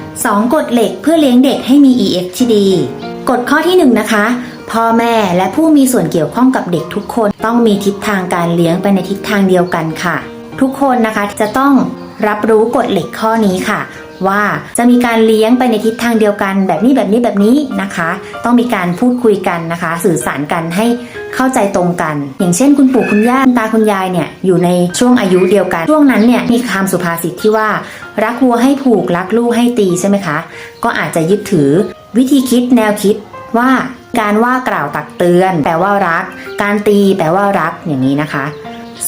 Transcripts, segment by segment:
2 กฎเหล็กเพื่อเลี้ยงเด็กให้มี EF ที่ดี กฎข้อที่ 1 นะคะ พ่อแม่และผู้มีส่วนเกี่ยวข้องกับเด็กทุกคนต้องมีทิศทางการเลี้ยงไปในทิศทางเดียวกันค่ะ ทุกคนนะคะจะต้องรับรู้กฎเหล็กข้อนี้ค่ะ ว่าจะมีการเลี้ยงไปในทิศทางเดียวกันแบบนี้แบบนี้แบบนี้นะคะ ต้องมีการพูดคุยกันนะคะ สื่อสารกันให้เข้าใจตรงกัน อย่างเช่นคุณปู่คุณย่าคุณตาคุณยายเนี่ยอยู่ในช่วงอายุเดียวกัน ช่วงนั้นเนี่ยมีคำสุภาษิตที่ว่า รักวัวให้ผูกรักลูกให้ตีใช่ไหมคะ ก็อาจจะยึดถือวิธีคิดแนวคิดว่าการว่ากล่าวตักเตือน แปลว่ารัก การตีแปลว่ารักอย่างนี้นะคะ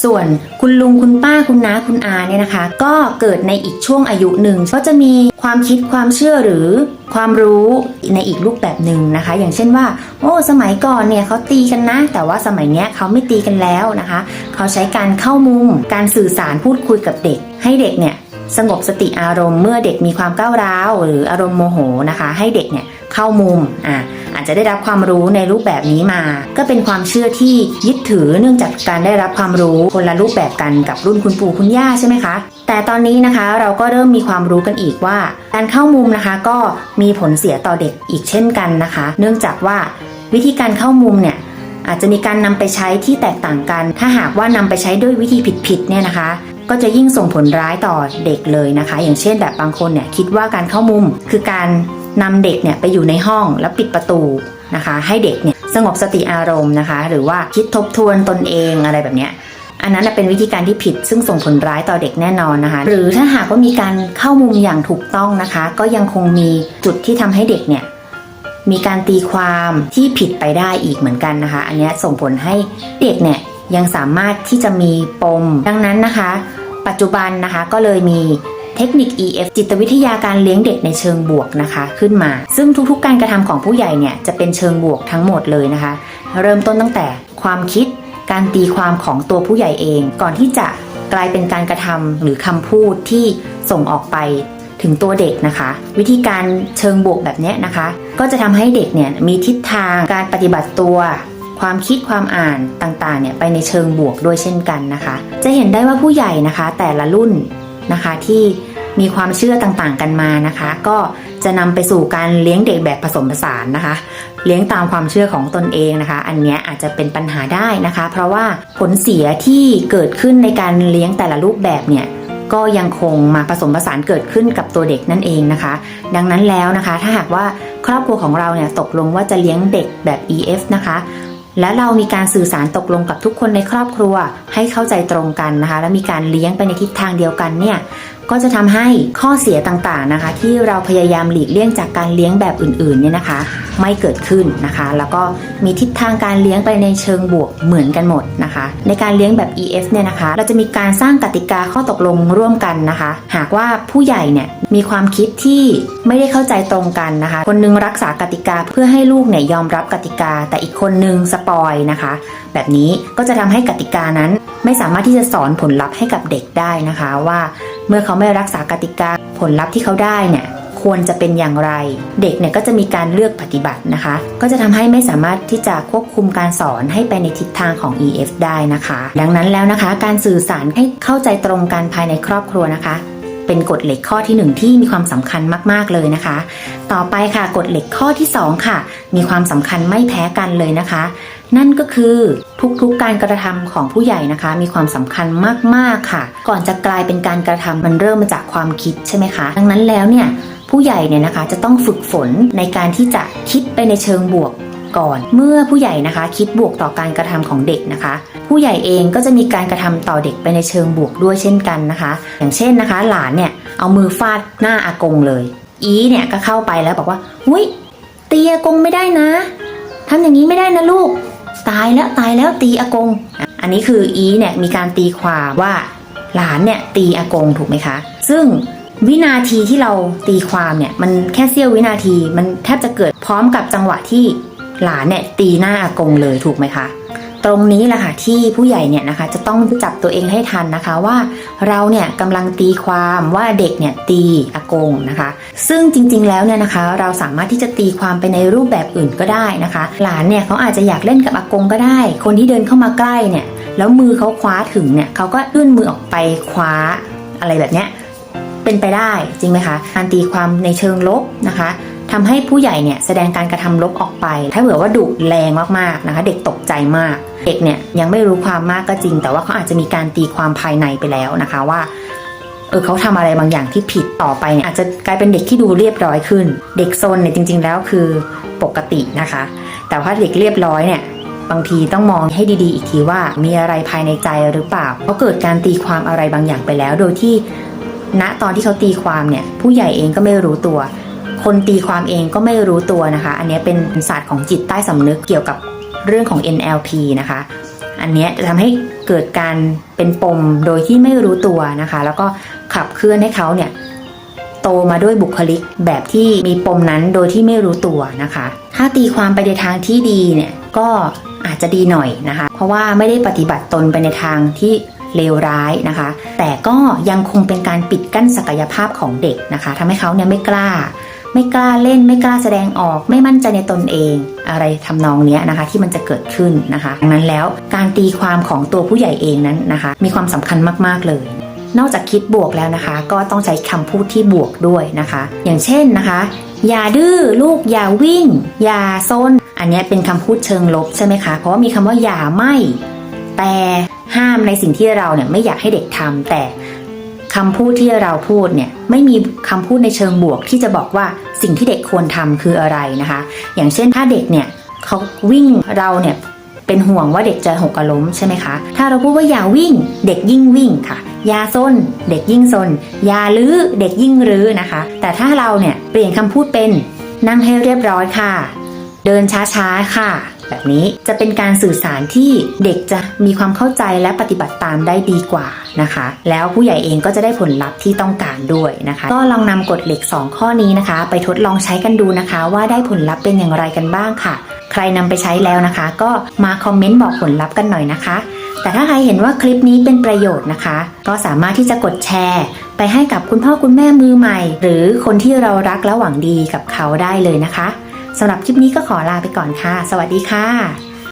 ส่วนคุณลุงคุณป้าคุณน้าคุณอาเนี่ยนะคะ ก็เกิดในอีกช่วงอายุหนึ่งก็จะมีความคิดความเชื่อหรือความรู้ในอีกรูปแบบหนึ่งนะคะ อย่างเช่นว่า โอ้ สมัยก่อนเนี่ยเขาตีกันนะ แต่ว่าสมัยเนี้ยเขาไม่ตีกันแล้วนะคะ เขาใช้การเข้ามุมการสื่อสารพูดคุยกับเด็ก ให้เด็กเนี่ยสงบสติอารมณ์เมื่อเด็กมีความก้าวร้าว หรืออารมณ์โมโหนะคะ ให้เด็กเนี่ย เข้ามุมอะอาจจะได้รับความรู้ในรูปแบบนี้มา ก็เป็นความเชื่อที่ยึดถือเนื่องจากการได้รับความรู้คนละรูปแบบกันกับรุ่นคุณปู่คุณย่าใช่ไหมคะ แต่ตอนนี้นะคะเราก็เริ่มมีความรู้กันอีกว่า การเข้ามุมนะคะก็มีผลเสียต่อเด็กอีกเช่นกันนะคะ เนื่องจากว่าวิธีการเข้ามุมเนี่ยอาจจะมีการนำไปใช้ที่แตกต่างกัน ถ้าหากว่านำไปใช้ด้วยวิธีผิดๆเนี่ยนะคะ ก็จะยิ่งส่งผลร้ายต่อเด็กเลยนะคะ อย่างเช่นแบบบางคนเนี่ยคิดว่าการเข้ามุมคือการ นำเด็กเนี่ยไปอยู่ในห้องแล้วปิดประตูนะคะ ให้เด็กเนี่ยสงบสติอารมณ์นะคะ หรือว่าคิดทบทวนตนเองอะไรแบบเนี้ยอันนั้นเป็นวิธีการที่ผิดซึ่งส่งผลร้ายต่อเด็กแน่นอนนะคะ หรือถ้าหากว่ามีการเข้ามุมอย่างถูกต้องนะคะ ก็ยังคงมีจุดที่ทำให้เด็กเนี่ยมีการตีความที่ผิดไปได้อีกเหมือนกันนะคะ อันนี้ส่งผลให้เด็กเนี่ยยังสามารถที่จะมีปม ดังนั้นนะคะ ปัจจุบันนะคะก็เลยมี เทคนิค EF จิตวิทยาการเลี้ยงเด็กในเชิงบวกนะคะ ขึ้นมา ซึ่งทุกๆ การกระทำของผู้ใหญ่เนี่ยจะเป็นเชิงบวกทั้งหมดเลยนะคะ เริ่มต้นตั้งแต่ความคิดการตีความของตัวผู้ใหญ่เอง ก่อนที่จะกลายเป็นการกระทำหรือคำพูดที่ส่งออกไปถึงตัวเด็กนะคะ วิธีการเชิงบวกแบบนี้นะคะ ก็จะทำให้เด็กเนี่ยมีทิศทางการปฏิบัติตัวความคิดความอ่านต่างๆเนี่ยไปในเชิงบวกด้วยเช่นกันนะคะ จะเห็นได้ว่าผู้ใหญ่นะคะ แต่ละรุ่น นะคะที่มีความเชื่อต่างๆกันมานะคะ ก็จะนำไปสู่การเลี้ยงเด็กแบบผสมผสานนะคะ เลี้ยงตามความเชื่อของตนเองนะคะ อันนี้อาจจะเป็นปัญหาได้นะคะ เพราะว่าผลเสียที่เกิดขึ้นในการเลี้ยงแต่ละรูปแบบเนี่ยก็ยังคงมาผสมผสานเกิดขึ้นกับตัวเด็กนั่นเองนะคะ ดังนั้นแล้วนะคะ ถ้าหากว่าครอบครัวของเราเนี่ยตกลงว่าจะเลี้ยงเด็กแบบ EF นะคะ และเรามีการสื่อสารตกลงกับทุกคนในครอบครัว ให้เข้าใจตรงกันนะคะ และมีการเลี้ยงไปในทิศทางเดียวกันเนี่ย ก็จะทำให้ข้อเสียต่างๆนะคะ ที่เราพยายามหลีกเลี่ยงจากการเลี้ยงแบบอื่นๆเนี่ยนะคะ ไม่เกิดขึ้นนะคะ แล้วก็มีทิศทางการเลี้ยงไปในเชิงบวกเหมือนกันหมดนะคะ ในการเลี้ยงแบบ EF เนี่ยนะคะ เราจะมีการสร้างกติกาข้อตกลงร่วมกันนะคะ หากว่าผู้ใหญ่เนี่ยมีความคิดที่ไม่ได้เข้าใจตรงกันนะคะ คนนึงรักษากติกาเพื่อให้ลูกเนี่ยยอมรับกติกา แต่อีกคนนึงสปอยนะคะ แบบนี้ก็จะทำให้กติกานั้นไม่สามารถที่จะสอนผลลัพธ์ให้กับเด็กได้นะคะว่า เมื่อเขาไม่รักษากติกาผลลัพธ์ที่เขาได้เนี่ยควรจะเป็นอย่างไร เด็กเนี่ยก็จะมีการเลือกปฏิบัตินะคะ ก็จะทำให้ไม่สามารถที่จะควบคุมการสอนให้ไปในทิศทางของ EF ได้นะคะ ดังนั้นแล้วนะคะ การสื่อสารให้เข้าใจตรงกันภายในครอบครัวนะคะ เป็นกฎเหล็กข้อที่หนึ่งที่มีความสำคัญมาก ๆ เลยนะคะ ต่อไปค่ะกฎเหล็กข้อที่สองค่ะ มีความสำคัญไม่แพ้กันเลยนะคะ นั่นก็คือทุกๆการกระทำของผู้ใหญ่นะคะ มีความสำคัญมากๆค่ะ ก่อนจะกลายเป็นการกระทำมันเริ่มมาจากความคิดใช่ไหมคะ ดังนั้นแล้วเนี่ยผู้ใหญ่เนี่ยนะคะจะต้องฝึกฝนในการที่จะคิดไปในเชิงบวกก่อน เมื่อผู้ใหญ่นะคะ คิดบวกต่อการกระทำของเด็กนะคะ ผู้ใหญ่เองก็จะมีการกระทำต่อเด็กไปในเชิงบวกด้วยเช่นกันนะคะ อย่างเช่นนะคะ หลานเนี่ยเอามือฟาดหน้าอากงเลย อีเนี่ยก็เข้าไปแล้วบอกว่าหุ้ยตีอากงไม่ได้นะทำอย่างนี้ไม่ได้นะลูก ตายแล้วตายแล้วตีอากง อันนี้คืออีเนี่ยมีการตีความว่าหลานเนี่ยตีอากงถูกไหมคะ ซึ่งวินาทีที่เราตีความเนี่ยมันแค่เสี้ยววินาทีมันแทบจะเกิดพร้อมกับจังหวะที่หลานเนี่ยตีหน้าอากงเลยถูกไหมคะ ตรงนี้แหละค่ะที่ผู้ใหญ่เนี่ยนะคะจะต้องจับตัวเองให้ทันนะคะว่าเราเนี่ยกำลังตีความว่าเด็กเนี่ยตีอากงนะคะ ซึ่งจริงๆแล้วเนี่ยนะคะ เราสามารถที่จะตีความไปในรูปแบบอื่นก็ได้นะคะ หลานเนี่ยเขาอาจจะอยากเล่นกับอากงก็ได้ คนที่เดินเข้ามาใกล้เนี่ยแล้วมือเขาคว้าถึงเนี่ยเขาก็เอื้อนมือออกไปคว้าอะไรแบบเนี้ยเป็นไปได้จริงไหมคะการตีความในเชิงลบนะคะ ทำให้ผู้ใหญ่เนี่ยแสดงการกระทำลบออกไป ถ้าเผื่อว่าดุแรงมากๆนะคะ เด็กตกใจมาก เด็กเนี่ยยังไม่รู้ความมากก็จริง แต่ว่าเขาอาจจะมีการตีความภายในไปแล้วนะคะว่าเออเขาทำอะไรบางอย่างที่ผิดต่อไปเนี่ยอาจจะกลายเป็นเด็กที่ดูเรียบร้อยขึ้น เด็กโซนเนี่ยจริง ๆ แล้วคือปกตินะคะ แต่ว่าเด็กเรียบร้อยเนี่ยบางทีต้องมองให้ดีๆ อีกทีว่ามีอะไรภายในใจหรือเปล่าเพราะเกิดการตีความอะไรบางอย่างไปแล้ว โดยที่ณตอนที่เขาตีความเนี่ยผู้ใหญ่เองก็ไม่รู้ตัว คนตีความเองก็ไม่รู้ตัวนะคะ อันนี้เป็นศาสตร์ของจิตใต้สำนึกเกี่ยวกับเรื่องของ NLP นะคะ อันนี้จะทำให้เกิดการเป็นปมโดยที่ไม่รู้ตัวนะคะ แล้วก็ขับเคลื่อนให้เขาเนี่ยโตมาด้วยบุคลิกแบบที่มีปมนั้นโดยที่ไม่รู้ตัวนะคะ ถ้าตีความไปในทางที่ดีเนี่ยก็อาจจะดีหน่อยนะคะ เพราะว่าไม่ได้ปฏิบัติตนไปในทางที่เลวร้ายนะคะ แต่ก็ยังคงเป็นการปิดกั้นศักยภาพของเด็กนะคะทำให้เขาเนี่ยไม่กล้า ไม่กล้าเล่น ไม่กล้าแสดงออก ไม่มั่นใจในตนเอง อะไรทำนองนี้นะคะ ที่มันจะเกิดขึ้นนะคะดังนั้นแล้วการตีความของตัวผู้ใหญ่เองนั้นนะคะ มีความสำคัญมาก ๆ เลยนอกจากคิดบวกแล้วนะคะ ก็ต้องใช้คำพูดที่บวกด้วยนะคะ อย่างเช่นนะคะ อย่าดื้อลูกอย่าวิ่ง อย่าซนอันนี้เป็นคำพูดเชิงลบใช่ไหมคะ เพราะว่ามีคำว่าอย่าไม่ แต่ห้ามในสิ่งที่เราเนี่ยไม่อยากให้เด็กทำแต่ คำพูดที่เราพูดเนี่ยไม่มีคำพูดในเชิงบวกที่จะบอกว่าสิ่งที่เด็กควรทำคืออะไรนะคะ อย่างเช่นถ้าเด็กเนี่ยเขาวิ่งเราเนี่ยเป็นห่วงว่าเด็กจะหกล้มใช่ไหมคะ ถ้าเราพูดว่าอย่าวิ่ง เด็กยิ่งวิ่งค่ะอย่าซนเด็กยิ่งซนอย่าลื้อเด็กยิ่งรื้อนะคะ แต่ถ้าเราเนี่ยเปลี่ยนคำพูดเป็นนั่งให้เรียบร้อยค่ะ เดินช้าๆค่ะ แบบนี้จะเป็นการสื่อสารที่เด็กจะมีความเข้าใจและปฏิบัติตามได้ดีกว่านะคะ แล้วผู้ใหญ่เองก็จะได้ผลลัพธ์ที่ต้องการด้วยนะคะ ก็ลองนำกฎเหล็ก 2 ข้อนี้นะคะ ไปทดลองใช้กันดูนะคะ ว่าได้ผลลัพธ์เป็นอย่างไรกันบ้างค่ะ ใครนำไปใช้แล้วนะคะ ก็มาคอมเมนต์บอกผลลัพธ์กันหน่อยนะคะ แต่ถ้าใครเห็นว่าคลิปนี้เป็นประโยชน์นะคะ ก็สามารถที่จะกดแชร์ ไปให้กับคุณพ่อคุณแม่มือใหม่ หรือคนที่เรารักและหวังดีกับเขาได้เลยนะคะ สำหรับคลิปนี้ก็ขอลาไปก่อนค่ะ สวัสดีค่ะ